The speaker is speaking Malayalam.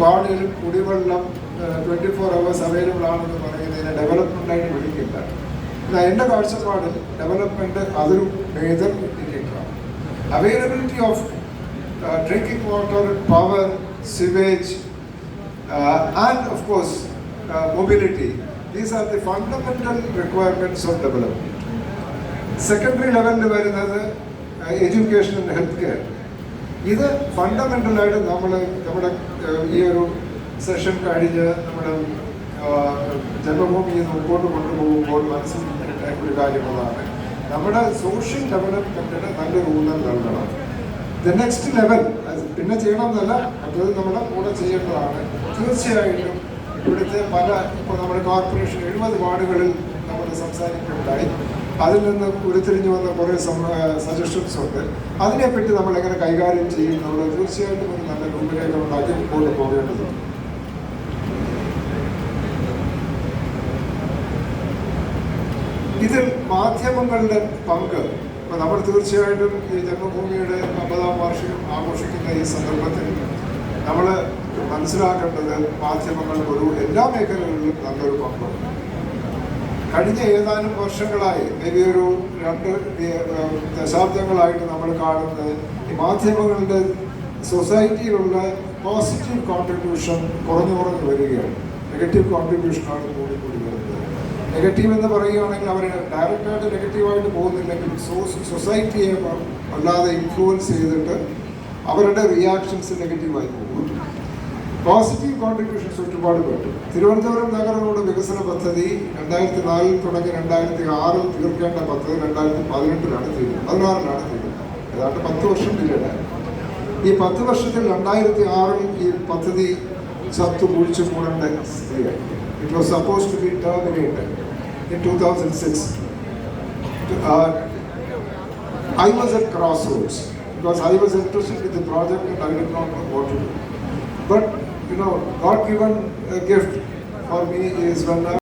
വാർഡിൽ കുടിവെള്ളം ട്വന്റി ഫോർ അവേഴ്സ് അവൈലബിൾ ആണെന്ന് പറയുന്നതിനെ ഡെവലപ്മെന്റായിട്ട് വിളിക്കില്ല എന്നാൽ എന്റെ കാഴ്ചപ്പാടിൽ ഡെവലപ്മെന്റ് അതൊരു major ഇൻഡിക്കേറ്ററാണ് availability of drinking water power sewage and of course mobility these are the fundamental requirements of development secondary ലെവലിൽ വരുന്നത് എഡ്യൂക്കേഷൻ ആൻഡ് ഹെൽത്ത് കെയർ ഇത് ഫണ്ടമെന്റലായിട്ട് നമ്മൾ നമ്മുടെ ഈ ഒരു സെഷൻ കഴിഞ്ഞ് നമ്മുടെ ജന്മഭൂമിയെ മുമ്പോട്ട് കൊണ്ടുപോകുമ്പോൾ മനസ്സിൽ ഒരു കാര്യമുള്ളതാണ് നമ്മുടെ സോഷ്യൽ ഡെവലപ്മെന്റിന് നല്ലൊരു ഊന്നൽ നൽകണം. ദ നെക്സ്റ്റ് ലെവൽ പിന്നെ ചെയ്യണമെന്നല്ല അത് നമ്മുടെ കൂടെ ചെയ്യേണ്ടതാണ്. തീർച്ചയായിട്ടും ഇവിടുത്തെ പല ഇപ്പോൾ നമ്മുടെ കോർപ്പറേഷൻ എഴുപത് വാർഡുകളിൽ നമ്മൾ സംസാരിക്കുകയുണ്ടായി അതിൽ നിന്ന് ഉരുത്തിരിഞ്ഞു വന്ന കുറേ സജഷൻസ് ഉണ്ട്. അതിനെപ്പറ്റി നമ്മൾ എങ്ങനെ കൈകാര്യം ചെയ്യും നമ്മൾ തീർച്ചയായിട്ടും ഒരു നല്ല രൂപരേഖ ഉണ്ടാക്കി മുമ്പോട്ട് പോകേണ്ടതുണ്ട്. ഇതിൽ മാധ്യമങ്ങളുടെ പങ്ക് ഇപ്പൊ നമ്മൾ തീർച്ചയായിട്ടും ഈ ജന്മഭൂമിയുടെ അമ്പതാം വാർഷികം ആഘോഷിക്കുന്ന ഈ സന്ദർഭത്തിൽ നമ്മൾ മനസ്സിലാക്കേണ്ടത് മാധ്യമങ്ങൾ ഒരു എല്ലാ മേഖലകളിലും നല്ലൊരു പങ്കുണ്ട്. കഴിഞ്ഞ ഏതാനും വർഷങ്ങളായി മേബി ഒരു രണ്ട് ദശാബ്ദങ്ങളായിട്ട് നമ്മൾ കാണുന്നത് ഈ മാധ്യമങ്ങളുടെ സൊസൈറ്റിയിലുള്ള പോസിറ്റീവ് കോൺട്രിബ്യൂഷൻ കുറഞ്ഞു കുറഞ്ഞു വരികയാണ്. നെഗറ്റീവ് കോൺട്രിബ്യൂഷനാണ് കൂടി കൂടി വരുന്നത്. നെഗറ്റീവ് എന്ന് പറയുകയാണെങ്കിൽ അവർ ഡയറക്റ്റായിട്ട് നെഗറ്റീവായിട്ട് പോകുന്നില്ലെങ്കിൽ സൊസൈറ്റിയെ വല്ലാതെ ഇൻഫ്ലുവൻസ് ചെയ്തിട്ട് അവരുടെ റിയാക്ഷൻസ് നെഗറ്റീവായി പോകും. പോസിറ്റീവ് കോൺട്രിബ്യൂഷൻസ് ഒരുപാട് കിട്ടും തിരുവനന്തപുരം നഗര റോഡ് വികസന പദ്ധതി രണ്ടായിരത്തി നാലിൽ തുടങ്ങി രണ്ടായിരത്തി ആറിൽ തീർക്കേണ്ട പദ്ധതി രണ്ടായിരത്തി പതിനെട്ടിലാണ് തീരുന്നത്. പതിനാറിലാണ് തീരുന്നത്. ഏതാണ്ട് പത്ത് വർഷം പിന്നീട് ഈ പത്ത് വർഷത്തിൽ രണ്ടായിരത്തി ആറിൽ ഈ പദ്ധതി ചത്തു കുഴിച്ചു മൂടേണ്ട സ്ഥിതിയായി it was suppose to be terminated in two thousand six I was at cross roads because I was interested with project I I not what to do. But you know, God given a gift for me is when I